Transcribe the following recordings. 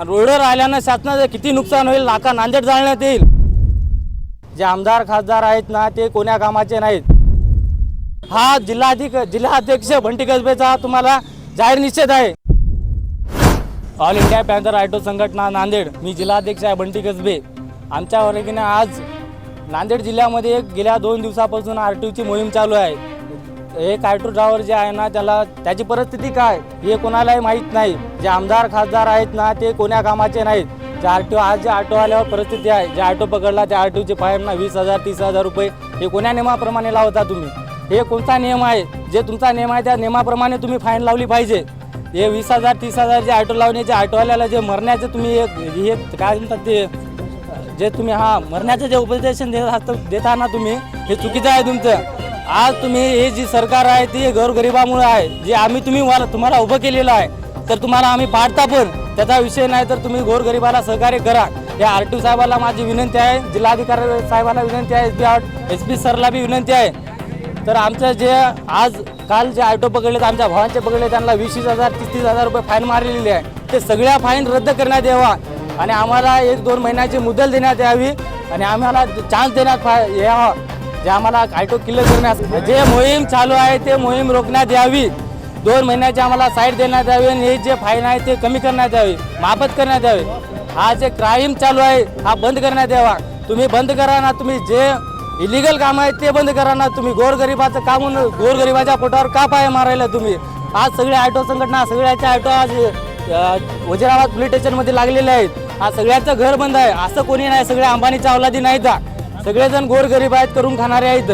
Road राहिल्यानं शासनाचं किती नुकसान होईल नाका नांदेड जाळण्यात येईल. जे आमदार खासदार आहेत ना ते कोण्या कामाचे नाहीत. हा जिल्हाधिक जिल्हाध्यक्ष बंटी कसबेचा तुम्हाला जाहीर निषेध आहे. ऑल इंडिया पॅन्थर आयटो संघटना नांदेड मी जिल्हाध्यक्ष आहे बंटी कसबे. आमच्या वर्गीने आज नांदेड जिल्ह्यामध्ये गेल्या दोन दिवसापासून आर टी ओची मोहीम चालू आहे. एक कार्टून ड्रायव्हर जे आहे ना त्याला त्याची परिस्थिती काय? हे कोणालाही माहीत नाही. जे आमदार खासदार आहेत ना ते कोण्या कामाचे नाहीत. जे आर टी ओ आज जे ऑटो आल्यावर परिस्थिती आहे. जे ऑटो पकडला त्या आर टी ओचे फाईन ना वीस हजार तीस हजार रुपये हे कोण्या नियमाप्रमाणे लावता तुम्ही? हे कोणता नियम आहे? जे तुमचा नियम आहे त्या नियमाप्रमाणे तुम्ही फाईन लावली पाहिजे. हे वीस हजार तीस हजार जे ऑटो लावण्याचे ऑटोवाल्याला जे मरण्याचे तुम्ही एक हे काय म्हणतात ते जे तुम्ही हा मरण्याचं जे उपदेशन देत असता देता ना तुम्ही हे चुकीचं आहे तुमचं. आज तुम्ही हे जी सरकार आहे ती गोरगरिबामुळे आहे. जे आम्ही तुम्ही तुम्हाला उभं केलेलं आहे तर तुम्हाला आम्ही पाडता पण त्याचा विषय नाही तर तुम्ही गोरगरिबाला सहकार्य करा. या आर टी साहेबाला माझी विनंती आहे जिल्हाधिकारी साहेबाला विनंती आहे एस पी एस पी सरला बी विनंती आहे. तर आमचं जे आज काल जे ऑटो पकडले आमच्या भावांचे पकडले त्यांना वीस वीस हजार तीस तीस हजार रुपये फाईन मारलेली आहे. ते सगळ्या फाईन रद्द करण्यात यावा आणि आम्हाला एक दोन महिन्याची मुदल देण्यात यावी आणि आम्हाला चान्स देण्यात फा- यावा. जे आम्हाला कायटो क्लिअर करण्यास जे मोहीम चालू आहे ते मोहीम रोखण्यात यावी. दोन महिन्याची आम्हाला साईड देण्यात यावी आणि हे जे फाईन आहे ते कमी करण्यात यावी माफत करण्यात यावी. हा जे क्राईम चालू आहे हा बंद करण्यात यावा. तुम्ही बंद करा ना तुम्ही जे इलिगल काम आहे ते बंद करा ना. तुम्ही गोरगरिबाचं काम गोरगरिबाच्या पोटावर का पाय मारायला तुम्ही. आज सगळ्या ऑटो संघटना सगळ्याच्या ऑटो आज वजीराबाद वजिराबाद पोलीस स्टेशनमध्ये लागलेले आहेत. आज सगळ्यांचं घर बंद आहे. असं कोणी नाही सगळ्या अंबानीच्या अवलादी नाही जा सगळेजण गोरगरीब आहेत करून खाणारे आहेत.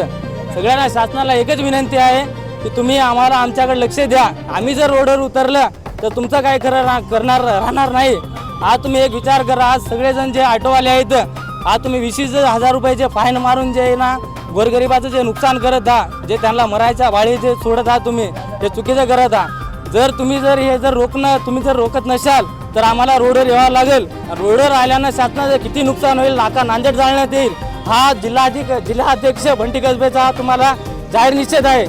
सगळ्यांना शासनाला एकच विनंती आहे की तुम्ही आम्हाला आमच्याकडे लक्ष द्या. आम्ही जर रोडवर उतरलं तर तुमचं काय खरं रा- करणार राहणार नाही. आज तुम्ही एक विचार करा आज सगळेजण जे ऑटोवाले आहेत आज तुम्ही वीस हजार रुपयाचे फाईन मारून जे आहे ना गोरगरिबाचं जे नुकसान करत आहात जे त्यांना मरायच्या बाळी जे सोडत आहात तुम्ही ते चुकीचं करत आहात जर तुम्ही जर हे जर रोखणं तुम्ही जर रोखत नसाल तर आम्हाला रोडवर यावं लागेल. रोडवर आल्यानं शासनाचं किती नुकसान होईल नाका नांदेड जाळण्यात येईल. हा जिल्हाधिक जिल्हाध्यक्ष भंटी कसबेचा तुम्हाला जाहीर निषेध आहे.